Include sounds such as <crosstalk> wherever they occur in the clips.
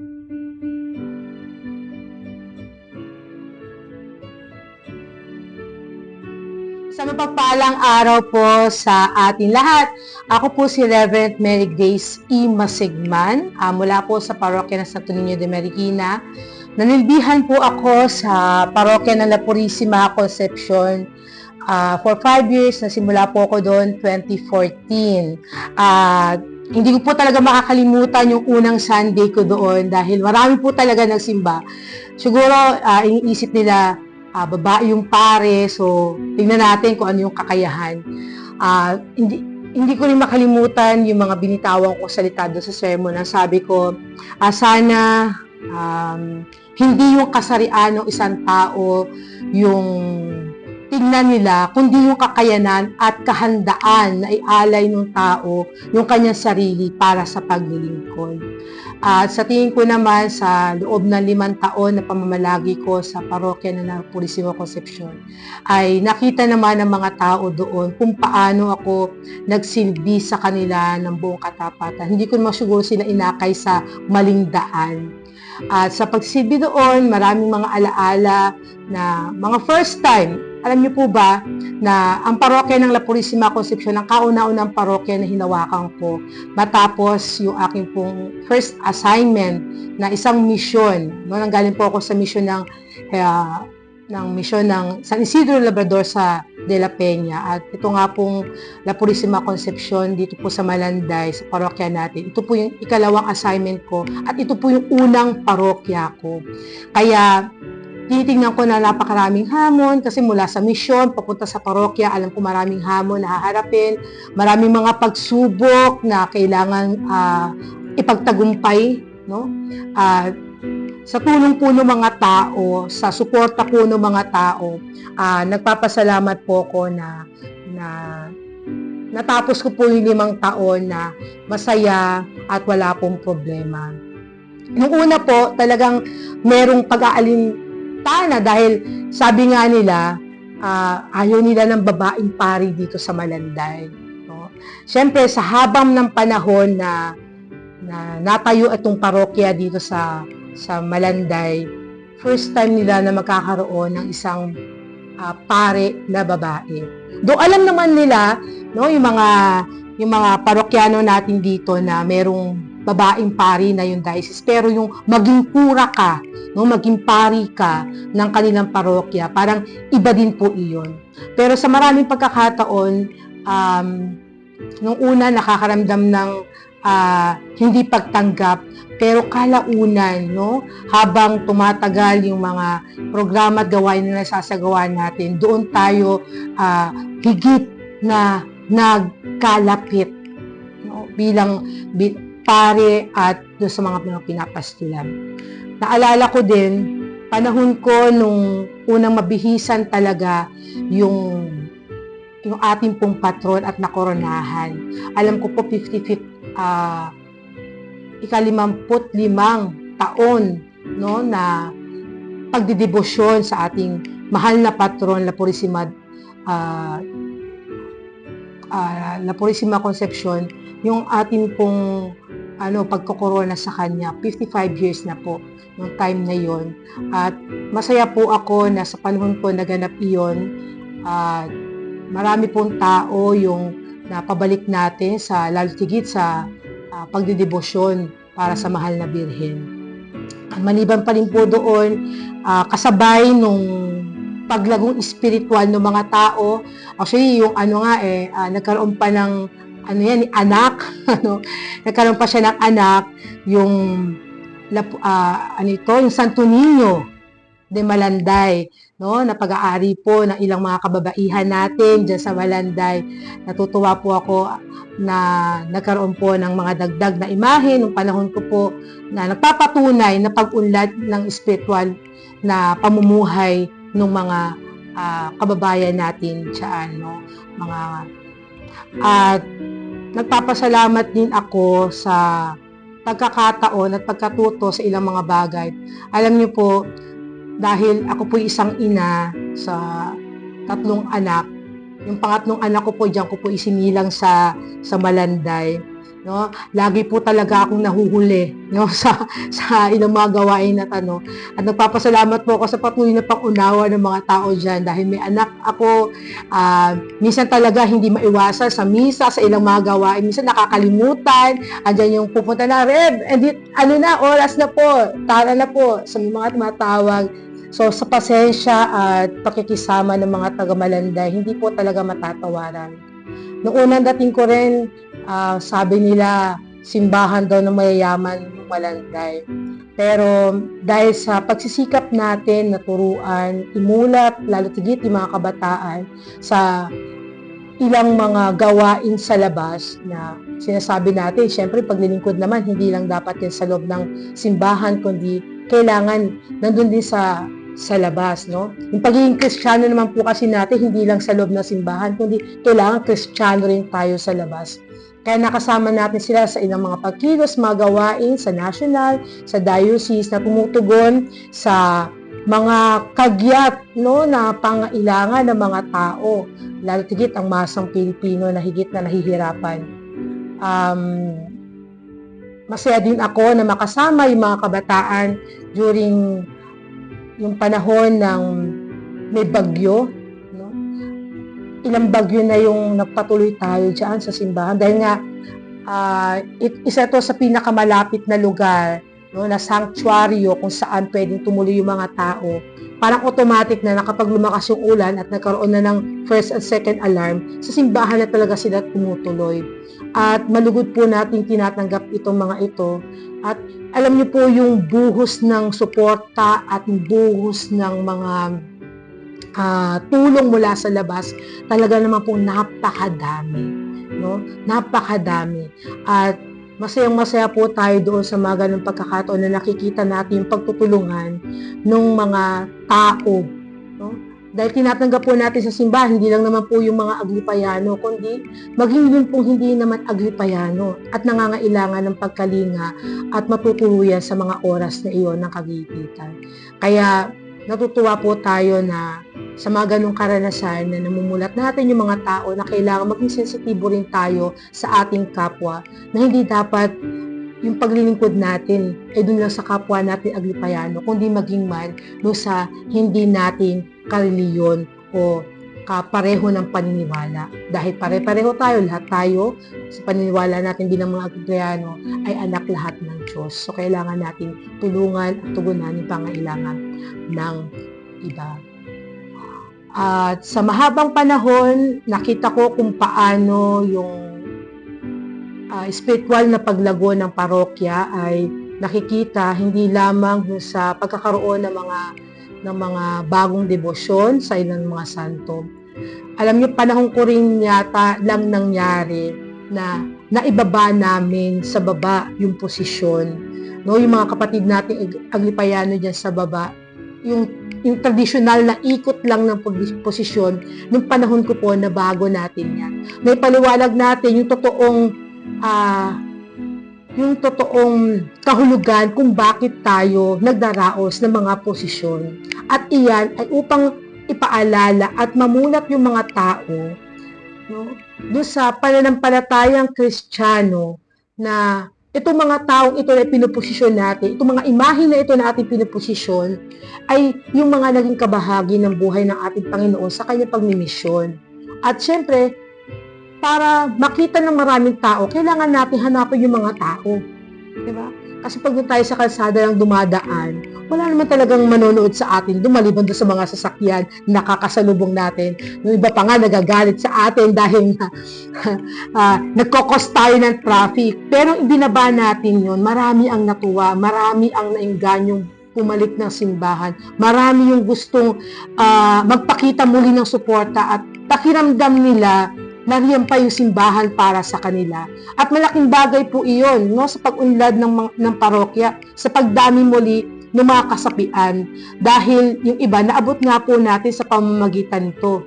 Sa mapagpalang araw po sa ating lahat. Ako po si Reverend Mary Grace E. Masigman ah, mula po sa parokya ng Santo Niño de Marikina. Nanilbihan po ako sa parokya ng La Purisima Concepcion ah, for five years. Nasimula po ako doon 2014. At hindi ko po talaga makakalimutan yung unang Sunday ko doon dahil marami po talaga nagsimba. Siguro ah, iniisip nila ah, babae yung pare, so tingnan natin kung ano yung kakayahan. Ah, hindi hindi ko rin makalimutan yung mga binitawan ko salita doon sa sermon. Ang sabi ko, ah, sana um, hindi yung kasarian ng isang tao yung tingnan nila, kundi yung kakayanan at kahandaan na ialay ng tao yung kanyang sarili para sa paglilingkod. At sa tingin ko naman sa loob ng limang taon na pamamalagi ko sa parokya na Purisima Concepcion, ay nakita naman ng mga tao doon kung paano ako nagsilbi sa kanila ng buong katapatan. Hindi ko naman siguro sila inakay sa maling daan. At sa pagsilbi doon, maraming mga alaala na mga first time. Alam niyo po ba na ang parokya ng La Purisima Concepcion, ang kauna-unang parokya na hinawakan ko matapos yung aking pong first assignment na isang misyon. No, nanggaling po ako sa misyon ng uh, ng misyon ng San Isidro Labrador sa De La Peña. At ito nga pong La Purisima Concepcion dito po sa Malanday, sa parokya natin. Ito po yung ikalawang assignment ko at ito po yung unang parokya ko. Kaya tinitingnan ko na napakaraming hamon kasi mula sa misyon, papunta sa parokya, alam ko maraming hamon na haharapin, maraming mga pagsubok na kailangan uh, ipagtagumpay, no? Uh, sa tulong po ng mga tao, sa suporta po ng mga tao, uh, nagpapasalamat po ko na na natapos ko po yung limang taon na masaya at wala pong problema. Nung una po, talagang merong pag-aalintana dahil sabi nga nila, uh, ayaw nila ng babaeng pari dito sa Malanday. No? Siyempre, sa habang ng panahon na, na natayo itong parokya dito sa sa Malanday, first time nila na magkakaroon ng isang uh, pare na babae. Do alam naman nila, no, yung mga yung mga parokyano natin dito na merong babaeng pari na yung diocese, pero yung maging pura ka, no, maging pari ka ng kanilang parokya, parang iba din po iyon. Pero sa maraming pagkakataon, um, nung una nakakaramdam ng uh, hindi pagtanggap, pero kalaunan, no, habang tumatagal yung mga programa at gawain na nasasagawa natin, doon tayo uh, higit na nagkalapit no, bilang bi, pare at doon sa mga, pinapastulan. Naalala ko din, panahon ko nung unang mabihisan talaga yung yung ating pong patron at nakoronahan. Alam ko po 55 uh, ikalimamput limang taon no, na pagdidebosyon sa ating mahal na patron, La Purisima, uh, uh, La Purisima Concepcion, yung ating pong ano, pagkokorona sa kanya, 55 years na po yung time na yon At masaya po ako na sa panahon po naganap iyon, uh, marami pong tao yung napabalik natin sa lalo tigit sa uh, pagdidebosyon para sa mahal na birhen. Maliban pa rin po doon, uh, kasabay nung paglagong espiritual ng mga tao, actually yung ano nga eh, uh, nagkaroon pa ng ano yan, anak, <laughs> ano, nagkaroon pa siya ng anak, yung uh, ano ito, yung Santo Niño de Malanday, no, na pag-aari po ng ilang mga kababaihan natin diyan sa Malanday. Natutuwa po ako na nagkaroon po ng mga dagdag na imahe nung panahon ko po na nagpapatunay na pag-unlad ng spiritual na pamumuhay ng mga uh, kababayan natin diyan, no, mga at nagpapasalamat din ako sa pagkakataon at pagkatuto sa ilang mga bagay. Alam niyo po, dahil ako po isang ina sa tatlong anak, yung pangatlong anak ko po diyan ko po isinilang sa sa Malanday. No? Lagi po talaga akong nahuhuli no? <laughs> Sa sa ilang mga gawain na ano at nagpapasalamat po ako sa patuloy na pangunawa ng mga tao diyan dahil may anak ako. Ah, minsan talaga hindi maiwasan sa misa sa ilang mga gawain. Minsan nakakalimutan andyan yung pupunta na Reb and it, ano na oras na po tara na po. Sa mga tumatawag. So sa pasensya at pakikisama ng mga taga-Malanday, hindi po talaga matatawaran. Noong unang dating ko rin, ah, sabi nila, simbahan daw ng mayayaman Malanday. Pero dahil sa pagsisikap natin na turuan, imulat, lalo tigit yung mga kabataan sa ilang mga gawain sa labas na sinasabi natin, syempre paglilingkod naman, hindi lang dapat yan sa loob ng simbahan, kundi kailangan nandun din sa sa labas, no? Yung pagiging kristyano naman po kasi natin, hindi lang sa loob ng simbahan, kundi kailangan kristyano rin tayo sa labas. Kaya nakasama natin sila sa ilang mga pagkilos, mga gawain sa national, sa diocese na tumutugon sa mga kagyat no, na pangailangan ng mga tao, lalo tigit ang masang Pilipino na higit na nahihirapan. Um, masaya din ako na makasama yung mga kabataan during yung panahon ng may bagyo? Ilang bagyo na yung nagpatuloy tayo dyan sa simbahan dahil nga uh, isa to sa pinakamalapit na lugar no, na sanctuaryo kung saan pwedeng tumuloy yung mga tao. Parang automatic na nakapag lumakas yung ulan at nagkaroon na ng first and second alarm, sa simbahan na talaga sila tumutuloy. At malugod po natin tinatanggap itong mga ito. At alam niyo po yung buhos ng suporta at buhos ng mga uh, tulong mula sa labas, talaga naman po napakadami. No? Napakadami. At masayang masaya po tayo doon sa mga ganong pagkakataon na nakikita natin yung pagtutulungan ng mga tao. No? Dahil tinatanggap po natin sa simbahan, hindi lang naman po yung mga aglipayano, kundi maging yun pong hindi naman aglipayano at nangangailangan ng pagkalinga at matutuluyan sa mga oras na iyon ng kagipitan. Kaya natutuwa po tayo na sa mga ganong karanasan na namumulat natin yung mga tao na kailangan maging sensitibo rin tayo sa ating kapwa na hindi dapat yung paglilingkod natin ay dun lang sa kapwa natin aglipayano, kundi maging man no sa hindi natin kareliyon o kapareho ng paniniwala. Dahil pare-pareho tayo, lahat tayo, sa paniniwala natin bilang mga aglipayano, ay anak lahat ng Diyos. So, kailangan natin tulungan at tugunan yung pangailangan ng iba. At sa mahabang panahon, nakita ko kung paano yung uh, spiritual na paglago ng parokya ay nakikita hindi lamang sa pagkakaroon ng mga ng mga bagong debosyon sa ilang mga santo. Alam niyo, panahon ko rin yata lang nangyari na naibaba namin sa baba yung posisyon. No, yung mga kapatid natin aglipayano diyan sa baba, yung yung traditional na ikot lang ng posisyon nung panahon ko po na bago natin yan. May paliwanag natin yung totoong uh, yung totoong kahulugan kung bakit tayo nagdaraos ng mga posisyon. At iyan ay upang ipaalala at mamulat yung mga tao no, doon sa pananampalatayang kristyano na itong mga taong ito na pinuposisyon natin, itong mga imahe na ito na ating pinuposisyon, ay yung mga naging kabahagi ng buhay ng ating Panginoon sa kanyang pagmimisyon. At syempre, para makita ng maraming tao, kailangan natin hanapin yung mga tao. Diba? Kasi pag tayo sa kalsada lang dumadaan, wala naman talagang manonood sa atin, dumaliban doon sa mga sasakyan na nakakasalubong natin. Yung iba pa nga nagagalit sa atin dahil na uh, <laughs> nagkokos tayo ng traffic. Pero ibinaba natin yon marami ang natuwa, marami ang naingganyong pumalik ng simbahan. Marami yung gustong uh, magpakita muli ng suporta at pakiramdam nila nariyan pa yung simbahan para sa kanila. At malaking bagay po iyon no, sa pag-unlad ng, ng parokya, sa pagdami muli ng mga kasapian. Dahil yung iba, naabot nga po natin sa pamamagitan nito.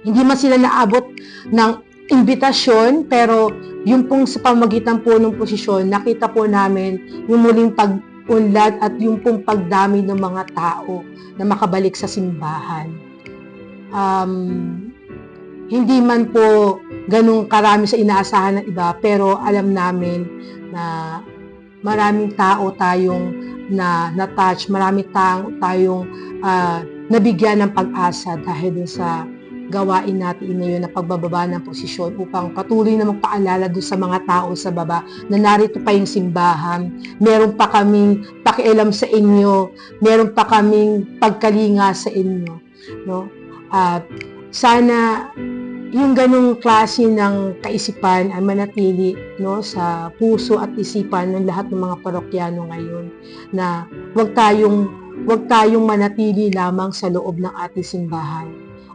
Hindi man sila naabot ng imbitasyon, pero yung pong sa pamamagitan po ng posisyon, nakita po namin yung muling pag-unlad at yung pong pagdami ng mga tao na makabalik sa simbahan. Um, hindi man po ganong karami sa inaasahan ng iba, pero alam namin na maraming tao tayong na na-touch, maraming tao tayong ah, nabigyan ng pag-asa dahil dun sa gawain natin ngayon na pagbababa ng posisyon upang patuloy na magpaalala doon sa mga tao sa baba na narito pa yung simbahan, meron pa kaming pakialam sa inyo, meron pa kaming pagkalinga sa inyo. No? At sana yung ganong klase ng kaisipan ay manatili no, sa puso at isipan ng lahat ng mga parokyano ngayon na wag tayong wag tayong manatili lamang sa loob ng ating simbahan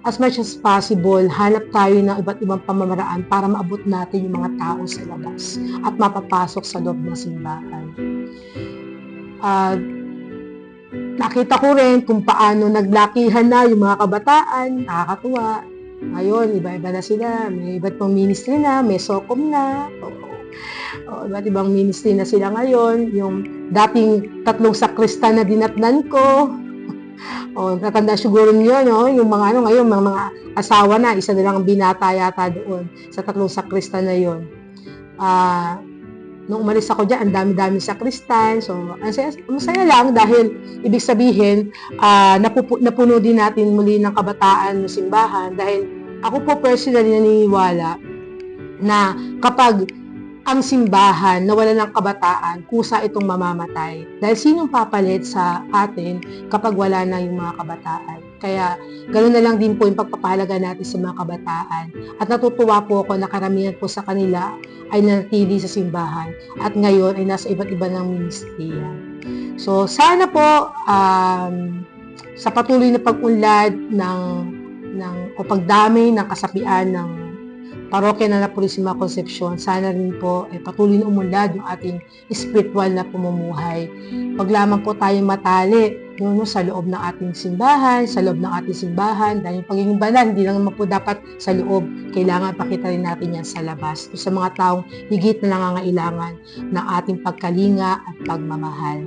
as much as possible, hanap tayo ng iba't ibang pamamaraan para maabot natin yung mga tao sa labas at mapapasok sa loob ng simbahan. At nakita ko rin kung paano naglakihan na yung mga kabataan, nakakatuwa. Ngayon, iba-iba na sila. May iba't ibang ministry na, may SOCOM na. Oo. O, iba't ibang ministry na sila ngayon. Yung dating tatlong sakristan na dinatnan ko, <laughs> o, natanda siguro niyo, no? Yung mga ano ngayon, mga, mga asawa na, isa na lang ang binata yata doon sa tatlong sakristan na yon. Ah, nung umalis ako diyan, ang dami-dami sakristan. So, ang saya, masaya lang dahil ibig sabihin, ah, napupu, napuno din natin muli ng kabataan ng simbahan dahil ako po personally naniniwala na kapag ang simbahan na wala ng kabataan, kusa itong mamamatay. Dahil sinong papalit sa atin kapag wala na yung mga kabataan? Kaya ganoon na lang din po yung pagpapahalaga natin sa mga kabataan. At natutuwa po ako na karamihan po sa kanila ay nanatili sa simbahan at ngayon ay nasa iba't iba ng ministriya. So sana po um, sa patuloy na pag-unlad ng ng o pagdami ng kasapian ng parokya ng La Purisima Concepcion, sana rin po ay patuloy na umunlad yung ating spiritual na pamumuhay. Pag lamang po tayong matali no, no, sa loob ng ating simbahan, sa loob ng ating simbahan, dahil yung pagiging banal, hindi lang po dapat sa loob. Kailangan pakita rin natin yan sa labas. So, sa mga taong higit na nangangailangan ng ating pagkalinga at pagmamahal.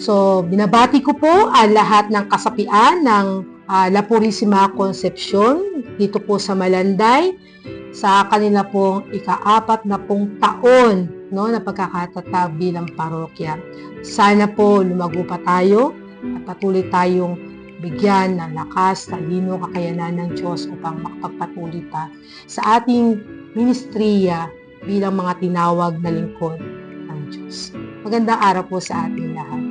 So, binabati ko po ang lahat ng kasapian ng uh, La Purisima Concepcion dito po sa Malanday sa kanila pong ikaapat na pong taon no, na pagkakatatag bilang parokya. Sana po lumago pa tayo at patuloy tayong bigyan ng lakas, talino, kakayanan ng Diyos upang makapagpatuloy pa sa ating ministriya bilang mga tinawag na lingkod ng Diyos. Magandang araw po sa ating lahat.